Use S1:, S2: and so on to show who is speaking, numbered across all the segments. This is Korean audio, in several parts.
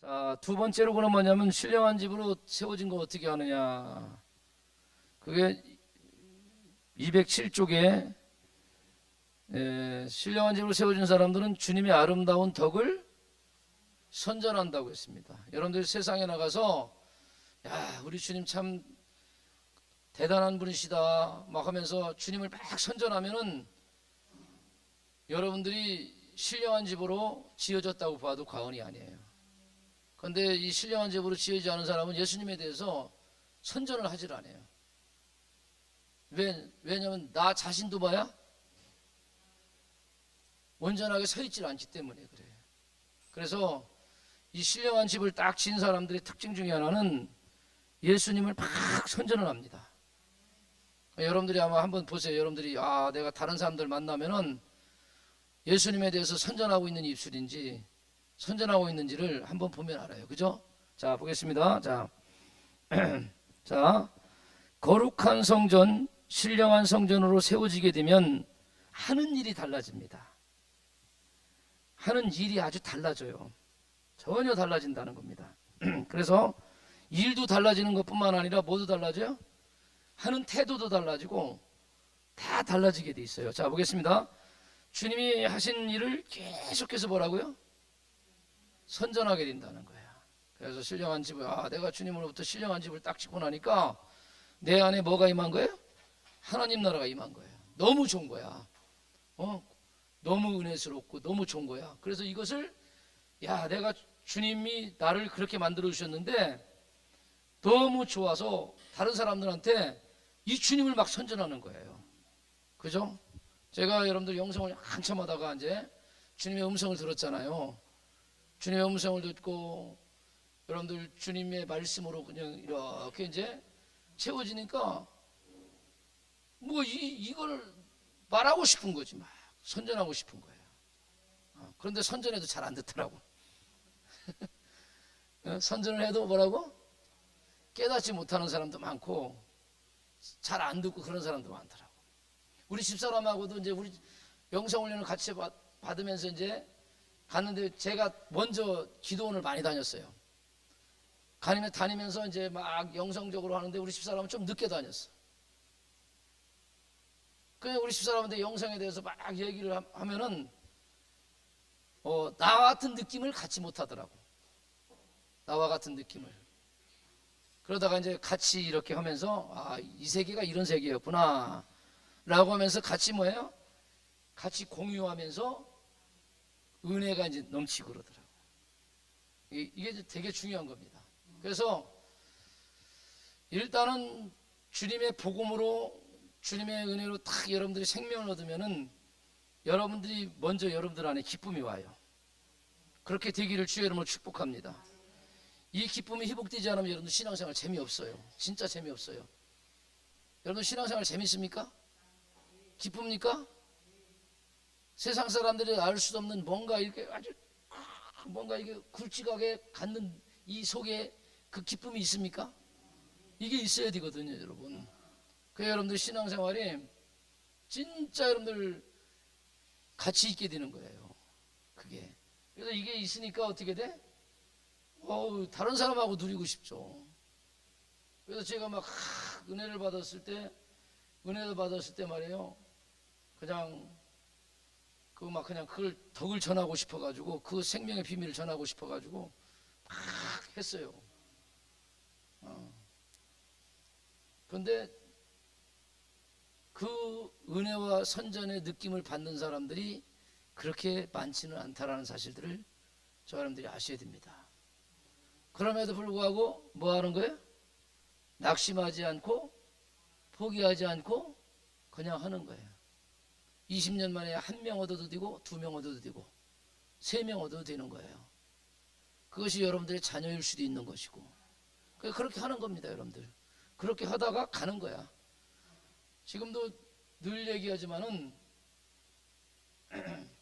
S1: 자, 두 번째로는 뭐냐면 신령한 집으로 세워진 거 어떻게 하느냐. 그게 207쪽에 신령한 집으로 세워진 사람들은 주님의 아름다운 덕을 선전한다고 했습니다. 여러분들 세상에 나가서 야, 우리 주님 참 대단한 분이시다 막 하면서 주님을 막 선전하면은 여러분들이 신령한 집으로 지어졌다고 봐도 과언이 아니에요. 그런데 이 신령한 집으로 지어지지 않은 사람은 예수님에 대해서 선전을 하질 않아요. 왜, 왜냐면 나 자신도 봐야 온전하게 서 있질 않기 때문에 그래요. 그래서 이 신령한 집을 딱 지은 사람들의 특징 중에 하나는 예수님을 막 선전을 합니다. 여러분들이 아마 한번 보세요. 여러분들이 아 내가 다른 사람들 만나면은 예수님에 대해서 선전하고 있는 입술인지 선전하고 있는지를 한번 보면 알아요. 그죠? 자 보겠습니다. 자, 자 거룩한 성전, 신령한 성전으로 세워지게 되면 하는 일이 달라집니다. 하는 일이 아주 달라져요. 전혀 달라진다는 겁니다. 그래서 일도 달라지는 것뿐만 아니라 모두 달라져요. 하는 태도도 달라지고 다 달라지게 돼 있어요. 자 보겠습니다. 주님이 하신 일을 계속해서 뭐라고요? 선전하게 된다는 거예요. 그래서 신령한 집을 아 내가 주님으로부터 신령한 집을 딱 짓고 나니까 내 안에 뭐가 임한 거예요? 하나님 나라가 임한 거예요. 너무 좋은 거야. 어? 너무 은혜스럽고 너무 좋은 거야. 그래서 이것을 야 내가 주님이 나를 그렇게 만들어 주셨는데 너무 좋아서 다른 사람들한테 이 주님을 막 선전하는 거예요. 그죠? 제가 여러분들 영성을 한참 하다가 이제 주님의 음성을 들었잖아요. 주님의 음성을 듣고 여러분들 주님의 말씀으로 그냥 이렇게 이제 채워지니까 뭐 이, 이걸 말하고 싶은 거지 막 선전하고 싶은 거예요. 어, 그런데 선전해도 잘 안 듣더라고. 어, 선전을 해도 뭐라고? 깨닫지 못하는 사람도 많고 잘 안 듣고 그런 사람도 많더라고. 우리 집사람하고도 이제 우리 영성훈련을 같이 받, 받으면서 이제 갔는데 제가 먼저 기도원을 많이 다녔어요. 다니면 다니면서 이제 막 영성적으로 하는데 우리 집사람은 좀 늦게 다녔어. 그냥 우리 집사람한테 영성에 대해서 막 얘기를 하- 하면은 어, 나와 같은 느낌을 갖지 못하더라고. 나와 같은 느낌을. 그러다가 이제 같이 이렇게 하면서 아, 이 세계가 이런 세계였구나. 라고 하면서 같이 뭐예요? 같이 공유하면서 은혜가 이제 넘치고 그러더라고. 이- 이게 되게 중요한 겁니다. 그래서 일단은 주님의 복음으로 주님의 은혜로 딱 여러분들이 생명을 얻으면은 여러분들이 먼저 여러분들 안에 기쁨이 와요. 그렇게 되기를 주의 이름으로 축복합니다. 이 기쁨이 회복되지 않으면 여러분들 신앙생활 재미없어요. 진짜 재미없어요. 여러분 신앙생활 재밌습니까? 기쁩니까? 세상 사람들이 알 수 없는 뭔가 이렇게 아주 뭔가 이게 굵직하게 갖는 이 속에 그 기쁨이 있습니까? 이게 있어야 되거든요, 여러분. 그 여러분들 신앙생활이 진짜 여러분들 같이 있게 되는 거예요. 그게. 그래서 이게 있으니까 어떻게 돼? 어우, 다른 사람하고 누리고 싶죠. 그래서 제가 막 하, 은혜를 받았을 때, 은혜를 받았을 때 말이에요. 그냥 그 막 그냥 그걸 덕을 전하고 싶어가지고 그 생명의 비밀을 전하고 싶어가지고 막 했어요. 어. 그런데 그 은혜와 선전의 느낌을 받는 사람들이 그렇게 많지는 않다라는 사실들을 저 여러분들이 아셔야 됩니다. 그럼에도 불구하고 뭐 하는 거예요? 낙심하지 않고 포기하지 않고 그냥 하는 거예요. 20년 만에 한 명 얻어도 되고 두 명 얻어도 되고 세 명 얻어도 되는 거예요. 그것이 여러분들의 자녀일 수도 있는 것이고 그러니까 그렇게 하는 겁니다, 여러분들. 그렇게 하다가 가는 거야. 지금도 늘 얘기하지만은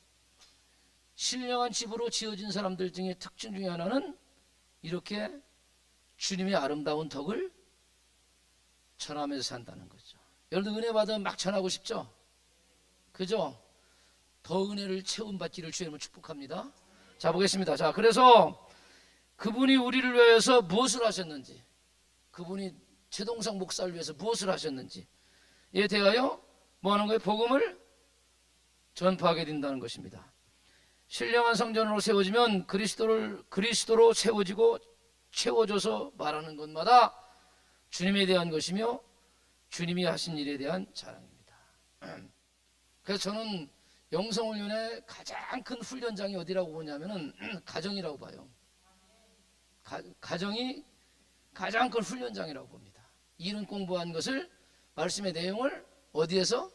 S1: 신령한 집으로 지어진 사람들 중에 특징 중에 하나는 이렇게 주님의 아름다운 덕을 전하면서 산다는 거죠. 여러분 은혜 받으면 막 전하고 싶죠? 그죠? 더 은혜를 채움 받기를 주님을 축복합니다. 자 보겠습니다. 자 그래서 그분이 우리를 위해서 무엇을 하셨는지, 그분이 최동상 목사를 위해서 무엇을 하셨는지, 에 대하여 뭐 하는 거예요? 복음을 전파하게 된다는 것입니다. 신령한 성전으로 세워지면 그리스도를 그리스도로 채워지고 채워져서 말하는 것마다 주님에 대한 것이며 주님이 하신 일에 대한 자랑입니다. 그래서 저는 영성훈련의 가장 큰 훈련장이 어디라고 보냐면은 가정이라고 봐요. 가, 가정이 가장 큰 훈련장이라고 봅니다. 이론 공부한 것을 말씀의 내용을 어디에서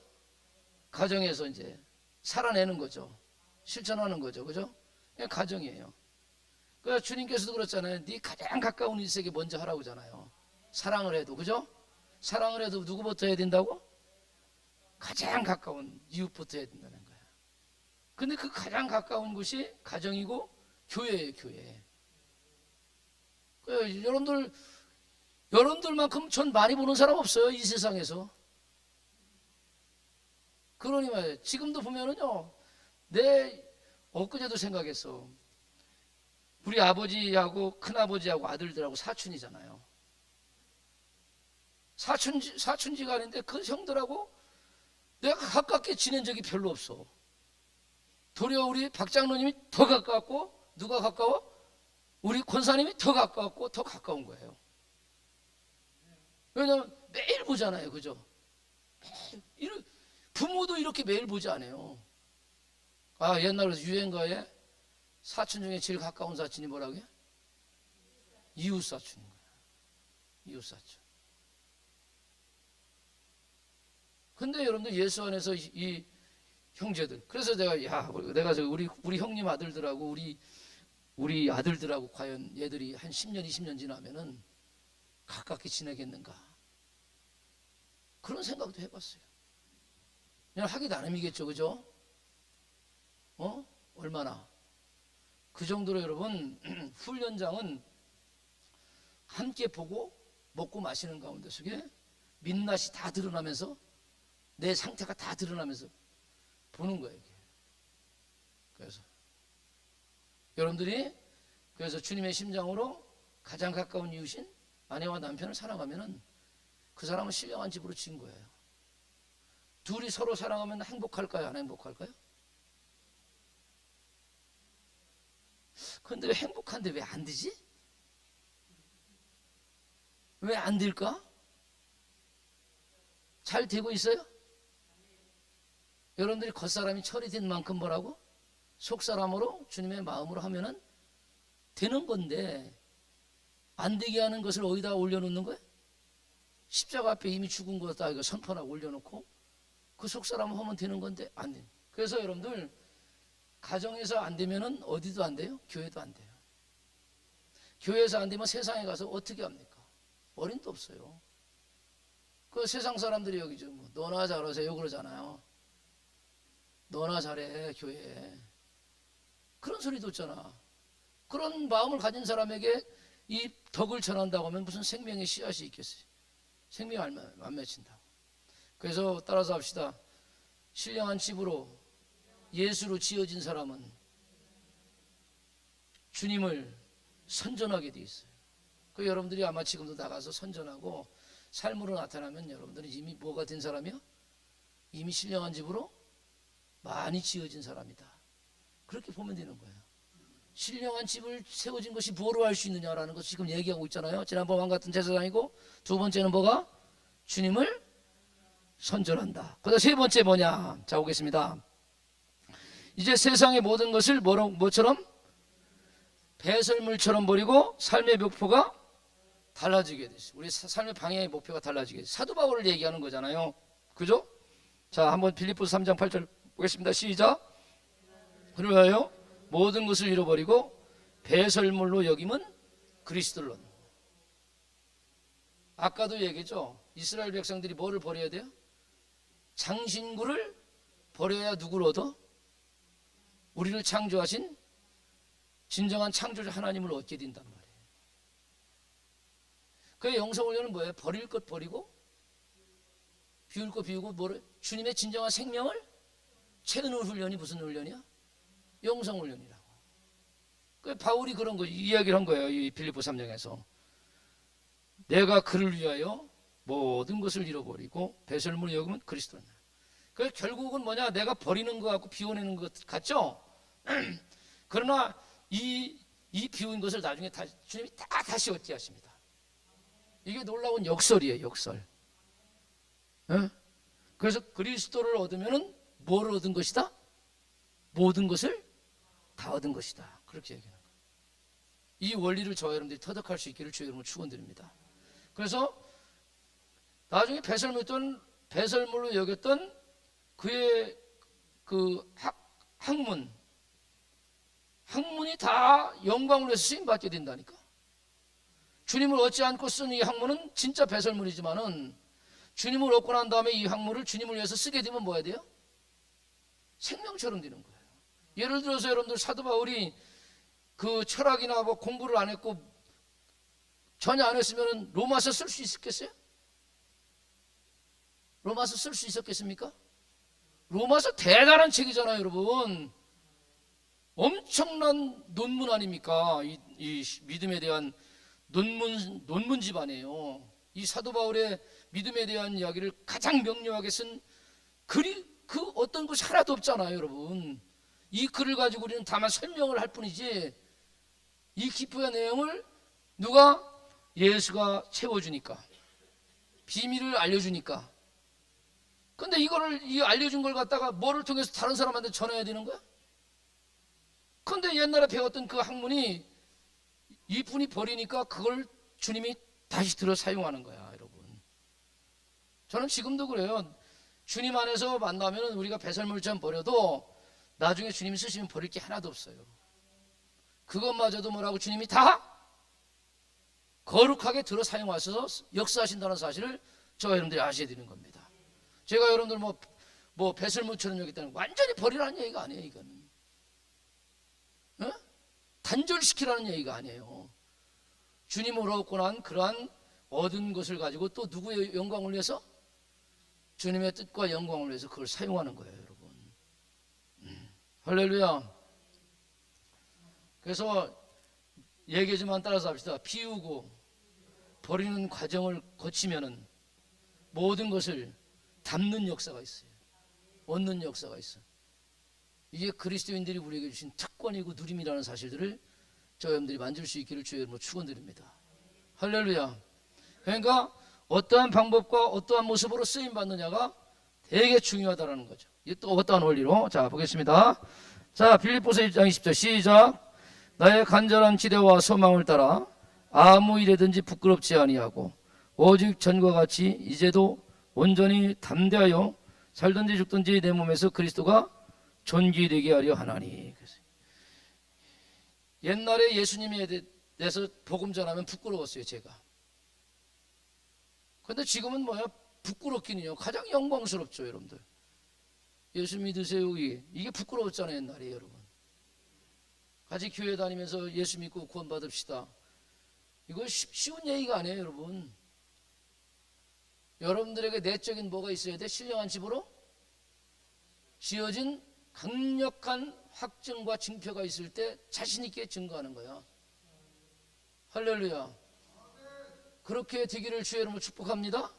S1: 가정에서 이제 살아내는 거죠. 실천하는 거죠. 그죠? 가정이에요. 그 주님께서도 그렇잖아요. 네 가장 가까운 이세에게 먼저 하라고 하잖아요. 사랑을 해도 그죠? 사랑을 해도 누구부터 해야 된다고? 가장 가까운 이웃부터 해야 된다는 거야. 근데 그 가장 가까운 곳이 가정이고 교회예요, 교회. 그 여러분들 여러분들만큼 전 많이 보는 사람 없어요, 이 세상에서. 그러니 말이에요. 지금도 보면은요, 내 엊그제도 생각했어. 우리 아버지하고 큰아버지하고 아들들하고 사촌이잖아요. 사촌지, 사촌지가 아닌데 그 형들하고 내가 가깝게 지낸 적이 별로 없어. 도리어 우리 박 장로님이 더 가까웠고 누가 가까워? 우리 권사님이 더 가까웠고 더 가까운 거예요. 왜냐면 매일 보잖아요. 그죠? 부모도 이렇게 매일 보지 않아요. 아, 옛날에 유행가에 사촌 중에 제일 가까운 사촌이 뭐라고 해? 이웃 사촌인 거야. 이웃 사촌. 근데 여러분들 예수 안에서 이, 이 형제들. 그래서 내가 야, 내가 저 우리 우리 형님 아들들하고 우리 우리 아들들하고 과연 얘들이 한 10년, 20년 지나면은 가깝게 지내겠는가? 그런 생각도 해봤어요. 그냥 하기 나름이겠죠, 그죠? 어? 얼마나? 그 정도로 여러분, 훈련장은 함께 보고 먹고 마시는 가운데 속에 민낯이 다 드러나면서 내 상태가 다 드러나면서 보는 거예요. 그래서 여러분들이 그래서 주님의 심장으로 가장 가까운 이웃인 아내와 남편을 사랑하면은 그 사람은 신령한 집으로 진 거예요. 둘이 서로 사랑하면 행복할까요? 안 행복할까요? 근데 왜 행복한데 왜 안 되지? 왜 안 될까? 잘 되고 있어요? 여러분들이 겉사람이 철이 된 만큼 뭐라고? 속사람으로 주님의 마음으로 하면은 되는 건데 안 되게 하는 것을 어디다 올려놓는 거예요? 십자가 앞에 이미 죽은 거다 이거 선포하고 올려놓고 그 속사람 하면 되는 건데 안 돼. 그래서 여러분들 가정에서 안 되면은 어디도 안 돼요? 교회도 안 돼요. 교회에서 안 되면 세상에 가서 어떻게 합니까? 어린도 없어요. 그 세상 사람들이 여기 좀 뭐, 너나 잘하세요 그러잖아요. 너나 잘해 교회에 그런 소리도 있잖아. 그런 마음을 가진 사람에게 이 덕을 전한다고 하면 무슨 생명의 씨앗이 있겠어요? 생명 안, 안 맺힌다고. 그래서 따라서 합시다. 신령한 집으로 예수로 지어진 사람은 주님을 선전하게 돼 있어요. 그 여러분들이 아마 지금도 나가서 선전하고 삶으로 나타나면 여러분들은 이미 뭐가 된 사람이요? 이미 신령한 집으로 많이 지어진 사람이다. 그렇게 보면 되는 거예요. 신령한 집을 세워진 것이 뭐로 할 수 있느냐라는 것을 지금 얘기하고 있잖아요. 지난번 왕 같은 제사장이고 두 번째는 뭐가? 주님을 선전한다. 그다음 세 번째 뭐냐? 자 보겠습니다. 이제 세상의 모든 것을 뭐로, 뭐처럼 배설물처럼 버리고 삶의 목표가 달라지게 됐어요. 우리 사- 삶의 방향의 목표가 달라지게 됐어요. 사도 바울을 얘기하는 거잖아요. 그죠? 자, 한번 빌립보서 3장 8절 보겠습니다. 시작. 그러하여 모든 것을 잃어버리고 배설물로 여김은 거. 아까도 얘기했죠. 이스라엘 백성들이 뭐를 버려야 돼요? 장신구를 버려야 누구를 얻어? 우리를 창조하신 진정한 창조주 하나님을 얻게 된단 말이에요. 그 영성훈련은 뭐예요? 버릴 것 버리고 비울 것 비우고 뭐를 주님의 진정한 생명을 채우는 훈련이 무슨 훈련이야? 영성 훈련이라고. 그 바울이 그런 거 이야기를 한 거예요. 이 빌립보 3장에서. 내가 그를 위하여 모든 것을 잃어버리고 배설물을 여기면 그리스도는. 그 결국은 뭐냐? 내가 버리는 거 같고 비워내는 것 같죠? 그러나 이, 이 비운 것을 나중에 다, 주님이 다 다시 어찌하십니다. 이게 놀라운 역설이에요, 역설. 예? 그래서 그리스도를 얻으면은 뭘 얻은 것이다? 모든 것을 다 얻은 것이다. 그렇게 얘기하는 거예요. 이 원리를 저와 여러분들이 터득할 수 있기를 주의 이름으로 축원드립니다. 그래서 나중에 배설물던 배설물로 여겼던 그의 그 학, 학문 학문이 다 영광을 위해서 쓰임 받게 된다니까. 주님을 얻지 않고 쓴 이 학문은 진짜 배설물이지만은 주님을 얻고 난 다음에 이 학문을 주님을 위해서 쓰게 되면 뭐 해야 돼요? 생명처럼 되는 거예요. 예를 들어서 여러분들 사도 바울이 그 철학이나 뭐 공부를 안 했고 전혀 안 했으면 로마서 쓸 수 있었겠어요? 로마서 쓸 수 있었겠습니까? 로마서 대단한 책이잖아요, 여러분. 엄청난 논문 아닙니까? 이, 이 믿음에 대한 논문 논문 집안이에요. 이 사도 바울의 믿음에 대한 이야기를 가장 명료하게 쓴 글이 그 어떤 것이 하나도 없잖아요, 여러분. 이 글을 가지고 우리는 다만 설명을 할 뿐이지 이 기쁘의 내용을 누가 예수가 채워주니까 비밀을 알려주니까 근데 이거를 이 알려준 걸 갖다가 뭐를 통해서 다른 사람한테 전해야 되는 거야? 근데 옛날에 배웠던 그 학문이 이분이 버리니까 그걸 주님이 다시 들어 사용하는 거야, 여러분. 저는 지금도 그래요. 주님 안에서 만나면 우리가 배설물처럼 버려도 나중에 주님이 쓰시면 버릴 게 하나도 없어요. 그것마저도 뭐라고 주님이 다 거룩하게 들어 사용하셔서 역사하신다는 사실을 저와 여러분들이 아셔야 되는 겁니다. 제가 여러분들 뭐, 뭐 배설물처럼 여기다는 완전히 버리라는 얘기가 아니에요, 이거는. 어? 단절시키라는 얘기가 아니에요. 주님으로 얻고 난 그러한 얻은 것을 가지고 또 누구의 영광을 위해서? 주님의 뜻과 영광을 위해서 그걸 사용하는 거예요, 여러분. 음. 할렐루야. 그래서 얘기지만 따라서 합시다. 비우고 버리는 과정을 거치면은 모든 것을 담는 역사가 있어요. 얻는 역사가 있어요. 이게 그리스도인들이 우리에게 주신 특권이고 누림이라는 사실들을 저 여러분들이 만질 수 있기를 주의 이름으로 축원드립니다. 할렐루야. 그러니까 어떠한 방법과 어떠한 모습으로 쓰임 받느냐가 되게 중요하다라는 거죠. 또 어떠한 원리로 자 보겠습니다. 자 빌립보서 1장 20절 시작. 나의 간절한 기대와 소망을 따라 아무 일에든지 부끄럽지 아니하고 오직 전과 같이 이제도 온전히 담대하여 살든지 죽든지 내 몸에서 그리스도가 존귀되게 하려 하나니. 옛날에 예수님에 대해서 복음 전하면 부끄러웠어요, 제가. 근데 지금은 뭐야? 부끄럽기는요. 가장 영광스럽죠, 여러분들. 예수 믿으세요, 이게. 이게 부끄러웠잖아요, 옛날에, 여러분. 같이 교회 다니면서 예수 믿고 구원받읍시다. 이거 쉬운 얘기가 아니에요, 여러분. 여러분들에게 내적인 뭐가 있어야 돼? 신령한 집으로 지어진 강력한 확증과 증표가 있을 때 자신 있게 증거하는 거야. 할렐루야. 그렇게 되기를 주의 이름으로 축복합니다.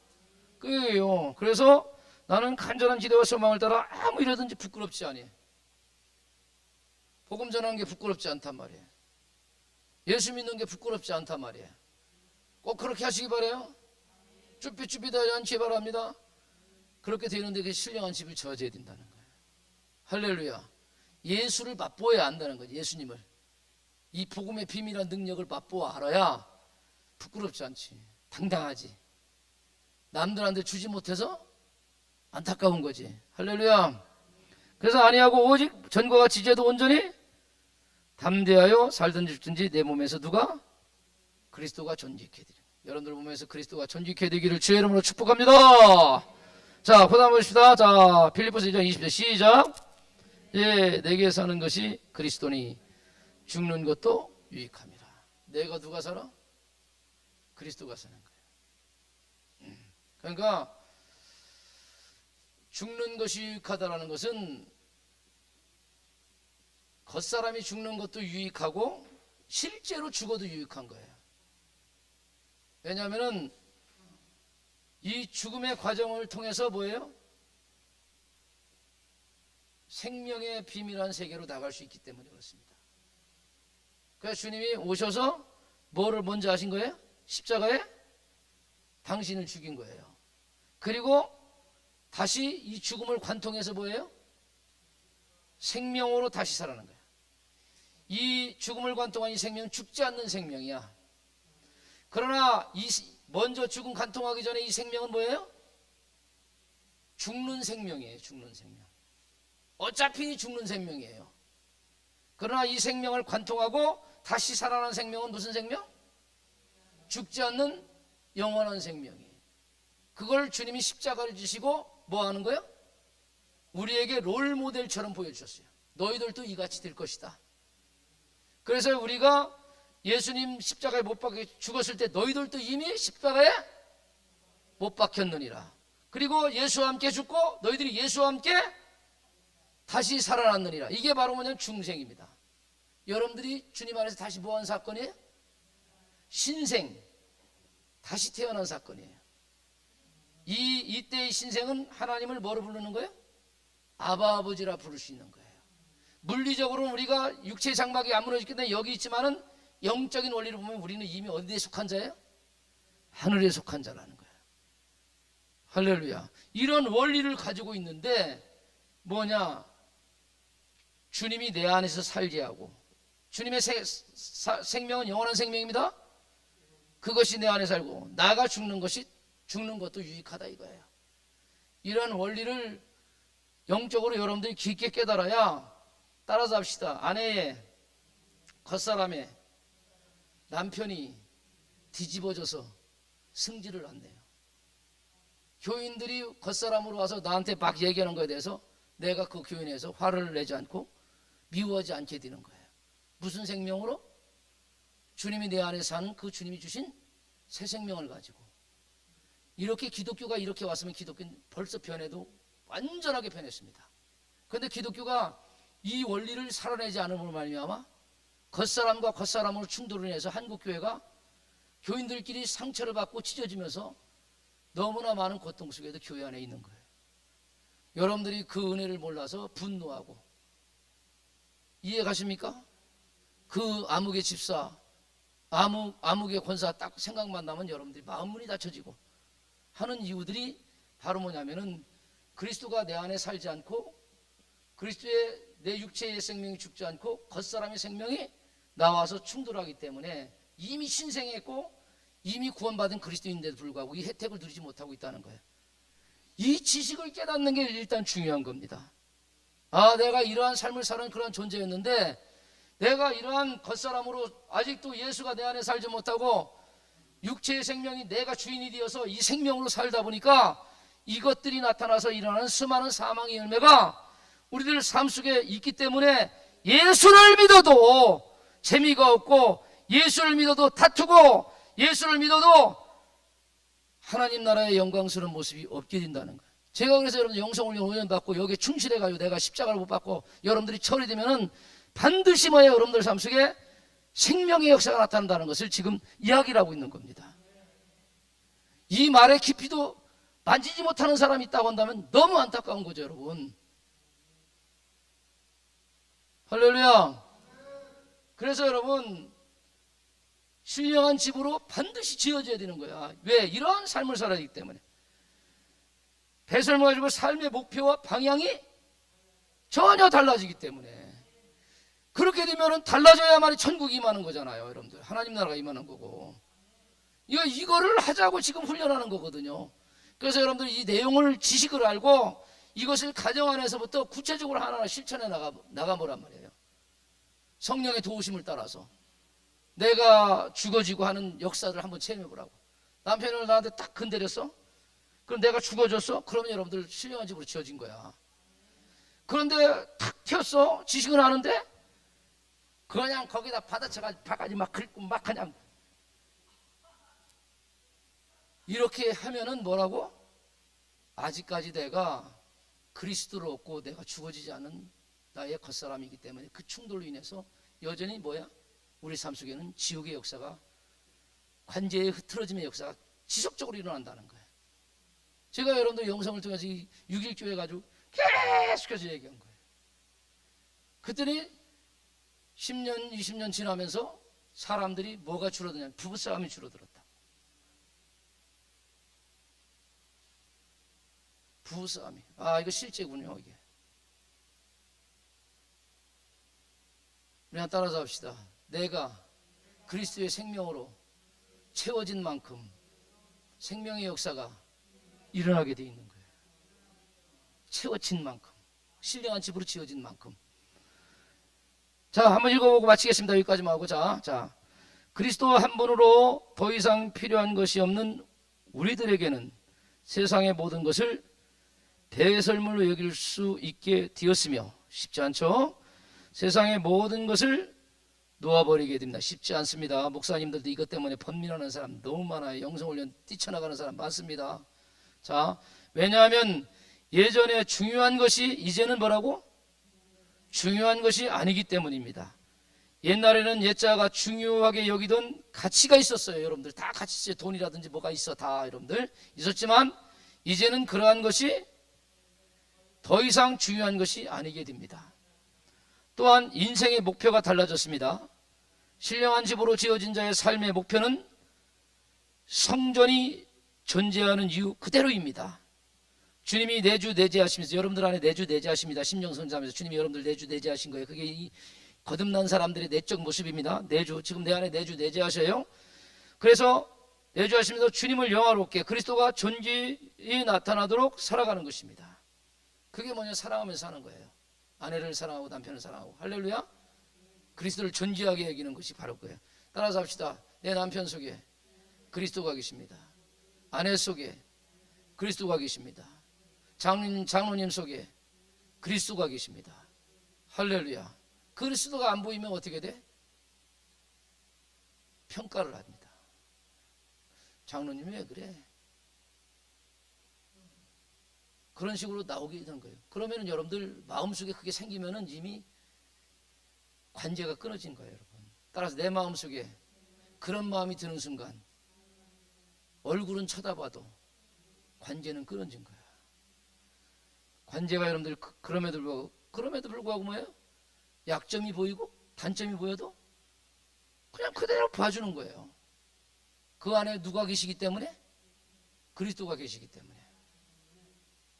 S1: 그예요. 그래서 나는 간절한 기대와 소망을 따라 아무 일이든지 부끄럽지 아니. 복음 전하는 게 부끄럽지 않단 말이에요. 예수 믿는 게 부끄럽지 않단 말이에요. 꼭 그렇게 하시기 바래요. 쭈삐쭈삐하지 않기 바랍니다. 그렇게 되는데 그 신령한 집을 저어야 된다는 거예요. 할렐루야. 예수를 맛보아야 한다는 거죠. 예수님을. 이 복음의 비밀한 능력을 맛보아 알아야 부끄럽지 않지. 당당하지. 남들한테 주지 못해서 안타까운 거지. 할렐루야. 그래서 아니하고 오직 전과 같이 이제도 온전히 담대하여 살든지 죽든지 내 몸에서 누가 그리스도가 존귀케 되리. 여러분들 몸에서 그리스도가 존귀케 되기를 주의 이름으로 축복합니다. 자, 그다음 보십시다. 자, 필리포스 2장 20절 시작. 예, 내게 사는 것이 그리스도니 죽는 것도 유익합니다. 내가 누가 살아? 그리스도가 사는 거예요. 음. 그러니까 죽는 것이 유익하다라는 것은 겉사람이 죽는 것도 유익하고 실제로 죽어도 유익한 거예요. 왜냐하면은 이 죽음의 과정을 통해서 뭐예요? 생명의 비밀한 세계로 나갈 수 있기 때문에 그렇습니다. 그래서 주님이 오셔서 뭐를 먼저 하신 거예요? 십자가에 당신을 죽인 거예요. 그리고 다시 이 죽음을 관통해서 뭐예요? 생명으로 다시 살아난 거예요. 이 죽음을 관통한 이 생명은 죽지 않는 생명이야. 그러나 이 시- 먼저 죽음 관통하기 전에 이 생명은 뭐예요? 죽는 생명이에요. 죽는 생명. 어차피 죽는 생명이에요. 그러나 이 생명을 관통하고 다시 살아난 생명은 무슨 생명? 죽지 않는 영원한 생명이에요. 그걸 주님이 십자가를 지시고 뭐 하는 거예요? 우리에게 롤 모델처럼 보여주셨어요. 너희들도 이같이 될 것이다. 그래서 우리가 예수님 십자가에 못 박혀 죽었을 때 너희들도 이미 십자가에 못 박혔느니라. 그리고 예수와 함께 죽고 너희들이 예수와 함께 다시 살아났느니라. 이게 바로 뭐냐면 중생입니다. 여러분들이 주님 안에서 다시 뭐한 사건이에요? 신생. 다시 태어난 사건이에요. 이 이때의 신생은 하나님을 뭐로 부르는 거예요? 아바 아버지라 부를 수 있는 거예요. 물리적으로는 우리가 육체 장막이 안 무너졌기 때문에 여기 있지만은 영적인 원리를 보면 우리는 이미 어디에 속한 자예요? 하늘에 속한 자라는 거예요. 할렐루야. 이런 원리를 가지고 있는데 뭐냐? 주님이 내 안에서 살게 하고 주님의 세- 사- 생명은 영원한 생명입니다. 그것이 내 안에 살고 나가 죽는 것이 죽는 것도 유익하다 이거예요. 이런 원리를 영적으로 여러분들이 깊게 깨달아야 따라서 합시다. 아내의 겉사람의 남편이 뒤집어져서 승질을 안 내요. 교인들이 겉사람으로 와서 나한테 막 얘기하는 거에 대해서 내가 그 교인에서 화를 내지 않고 미워하지 않게 되는 거예요. 무슨 생명으로? 주님이 내 안에 사는 그 주님이 주신 새 생명을 가지고 이렇게 기독교가 이렇게 왔으면 기독교는 벌써 변해도 완전하게 변했습니다. 그런데 기독교가 이 원리를 살아내지 않음으로 말미암아 겉사람과 겉사람으로 충돌을 해서 한국 교회가 교인들끼리 상처를 받고 찢어지면서 너무나 많은 고통 속에도 교회 안에 있는 거예요. 여러분들이 그 은혜를 몰라서 분노하고 이해 가십니까? 그 암흑의 집사, 암흑, 암흑의 권사 딱 생각만 나면 여러분들이 마음문이 닫혀지고 하는 이유들이 바로 뭐냐면은 그리스도가 내 안에 살지 않고 그리스도의 내 육체의 생명이 죽지 않고 겉사람의 생명이 나와서 충돌하기 때문에 이미 신생했고 이미 구원받은 그리스도인데도 불구하고 이 혜택을 누리지 못하고 있다는 거예요. 이 지식을 깨닫는 게 일단 중요한 겁니다. 아, 내가 이러한 삶을 사는 그런 존재였는데 내가 이러한 겉사람으로 아직도 예수가 내 안에 살지 못하고 육체의 생명이 내가 주인이 되어서 이 생명으로 살다 보니까 이것들이 나타나서 일어나는 수많은 사망의 열매가 우리들 삶 속에 있기 때문에 예수를 믿어도 재미가 없고 예수를 믿어도 다투고 예수를 믿어도 하나님 나라의 영광스러운 모습이 없게 된다는 거예요. 제가 그래서 여러분 영성훈련 5년 받고 여기에 충실해가지고 내가 십자가를 못 받고 여러분들이 철이 되면은 반드시 뭐예요? 여러분들 삶 속에 생명의 역사가 나타난다는 것을 지금 이야기를 하고 있는 겁니다. 이 말의 깊이도 만지지 못하는 사람이 있다고 한다면 너무 안타까운 거죠, 여러분. 할렐루야. 그래서 여러분, 신령한 집으로 반드시 지어져야 되는 거야. 왜? 이러한 삶을 살아야 하기 때문에. 배설물 가지고 삶의 목표와 방향이 전혀 달라지기 때문에. 그렇게 되면은 달라져야만이 천국이 임하는 거잖아요, 여러분들. 하나님 나라가 임하는 거고. 이거, 이거를 하자고 지금 훈련하는 거거든요. 그래서 여러분들 이 내용을 지식을 알고 이것을 가정 안에서부터 구체적으로 하나하나 실천해 나가, 나가보란 말이에요. 성령의 도우심을 따라서. 내가 죽어지고 하는 역사를 한번 체험해 보라고. 남편을 나한테 딱 건드렸어? 그럼 내가 죽어졌어? 그러면 여러분들 신령한 집으로 지어진 거야. 그런데 탁 튀었어? 지식은 아는데? 그냥 거기다 받아쳐가지고 바가지 막 긁고 막 그냥 이렇게 하면은 뭐라고? 아직까지 내가 그리스도를 얻고 내가 죽어지지 않은 나의 겉사람이기 때문에 그 충돌로 인해서 여전히 뭐야? 우리 삶 속에는 지옥의 역사가 관제의 흐트러짐의 역사가 지속적으로 일어난다는 거예요. 제가 여러분들 영상을 통해서 이 6.1교회 가지고 계속해서 얘기한 거예요. 그랬더니 10년, 20년 지나면서 사람들이 뭐가 줄어드냐 부부싸움이 줄어들었다. 부부싸움이. 아, 이거 실제군요, 이게. 우리 한 따라서 합시다. 내가 그리스도의 생명으로 채워진 만큼 생명의 역사가 일어나게 돼 있는 거예요. 채워진 만큼. 신령한 집으로 지어진 만큼. 자, 한번 읽어보고 마치겠습니다. 여기까지만 하고. 자, 자. 그리스도 한 분으로 더 이상 필요한 것이 없는 우리들에게는 세상의 모든 것을 대설물로 여길 수 있게 되었으며 쉽지 않죠? 세상의 모든 것을 놓아버리게 됩니다. 쉽지 않습니다. 목사님들도 이것 때문에 번민하는 사람 너무 많아요. 영성훈련 뛰쳐나가는 사람 많습니다. 자, 왜냐하면 예전에 중요한 것이 이제는 뭐라고? 중요한 것이 아니기 때문입니다. 옛날에는 옛자가 중요하게 여기던 가치가 있었어요. 여러분들 다 가치 있어요. 돈이라든지 뭐가 있어 다 여러분들 있었지만 이제는 그러한 것이 더 이상 중요한 것이 아니게 됩니다. 또한 인생의 목표가 달라졌습니다. 신령한 집으로 지어진 자의 삶의 목표는 성전이 존재하는 이유 그대로입니다. 주님이 내주 내재하시면서 여러분들 안에 내주 내재하십니다. 심령선자면서 주님이 여러분들 내주 내재하신 거예요. 그게 이 거듭난 사람들의 내적 모습입니다. 내주 지금 내 안에 내주 내재하셔요. 그래서 내주하시면서 주님을 영화롭게 그리스도가 존재에 나타나도록 살아가는 것입니다. 그게 뭐냐 사랑하면서 사는 거예요. 아내를 사랑하고 남편을 사랑하고 할렐루야. 그리스도를 존재하게 여기는 것이 바로 그예요. 따라서 합시다. 내 남편 속에 그리스도가 계십니다. 아내 속에 그리스도가 계십니다. 장로님, 장로님 속에 그리스도가 계십니다. 할렐루야. 그리스도가 안 보이면 어떻게 돼? 평가를 합니다. 장로님이 왜 그래? 그런 식으로 나오게 되는 거예요. 그러면 여러분들 마음속에 그게 생기면은 이미 관계가 끊어진 거예요, 여러분. 따라서 내 마음속에 그런 마음이 드는 순간 얼굴은 쳐다봐도 관계는 끊어진 거야. 관계가 여러분들 그- 그럼에도 불구하고 그럼에도 불구하고 뭐예요? 약점이 보이고 단점이 보여도 그냥 그대로 봐주는 거예요. 그 안에 누가 계시기 때문에 그리스도가 계시기 때문에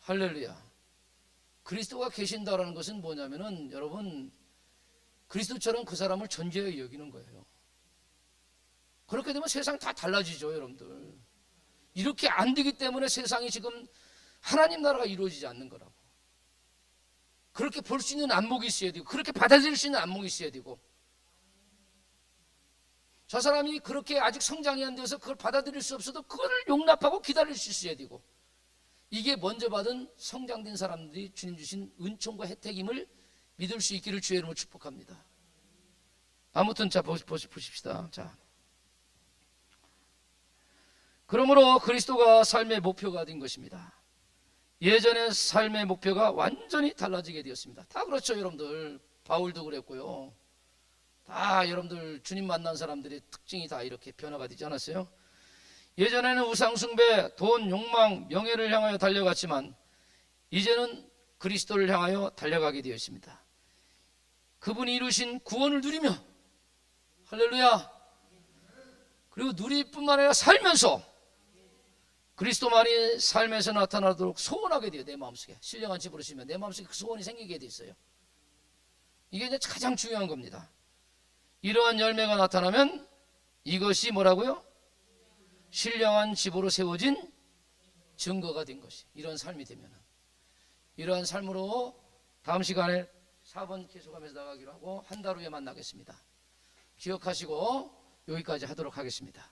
S1: 할렐루야. 그리스도가 계신다라는 것은 뭐냐면은 여러분 그리스도처럼 그 사람을 존재하게 여기는 거예요. 그렇게 되면 세상 다 달라지죠, 여러분들. 이렇게 안 되기 때문에 세상이 지금 하나님 나라가 이루어지지 않는 거라고. 그렇게 볼 수 있는 안목이 있어야 되고, 그렇게 받아들일 수 있는 안목이 있어야 되고, 저 사람이 그렇게 아직 성장이 안 돼서 그걸 받아들일 수 없어도 그걸 용납하고 기다릴 수 있어야 되고, 이게 먼저 받은 성장된 사람들이 주님 주신 은총과 혜택임을 믿을 수 있기를 주의 이름으로 축복합니다. 아무튼 자 보십시다. 자. 그러므로 그리스도가 삶의 목표가 된 것입니다. 예전의 삶의 목표가 완전히 달라지게 되었습니다. 다 그렇죠, 여러분들. 바울도 그랬고요. 다 여러분들 주님 만난 사람들의 특징이 다 이렇게 변화가 되지 않았어요? 예전에는 우상숭배, 돈, 욕망, 명예를 향하여 달려갔지만 이제는 그리스도를 향하여 달려가게 되었습니다. 그분이 이루신 구원을 누리며 할렐루야. 그리고 누릴 뿐만 아니라 살면서 그리스도만이 삶에서 나타나도록 소원하게 돼요. 내 마음속에. 신령한 집으로 시면 내 마음속에 그 소원이 생기게 돼 있어요. 이게 이제 가장 중요한 겁니다. 이러한 열매가 나타나면 이것이 뭐라고요? 신령한 집으로 세워진 증거가 된 것이. 이런 삶이 되면 이러한 삶으로 다음 시간에 4번 계속하면서 나가기로 하고 한 달 후에 만나겠습니다. 기억하시고 여기까지 하도록 하겠습니다.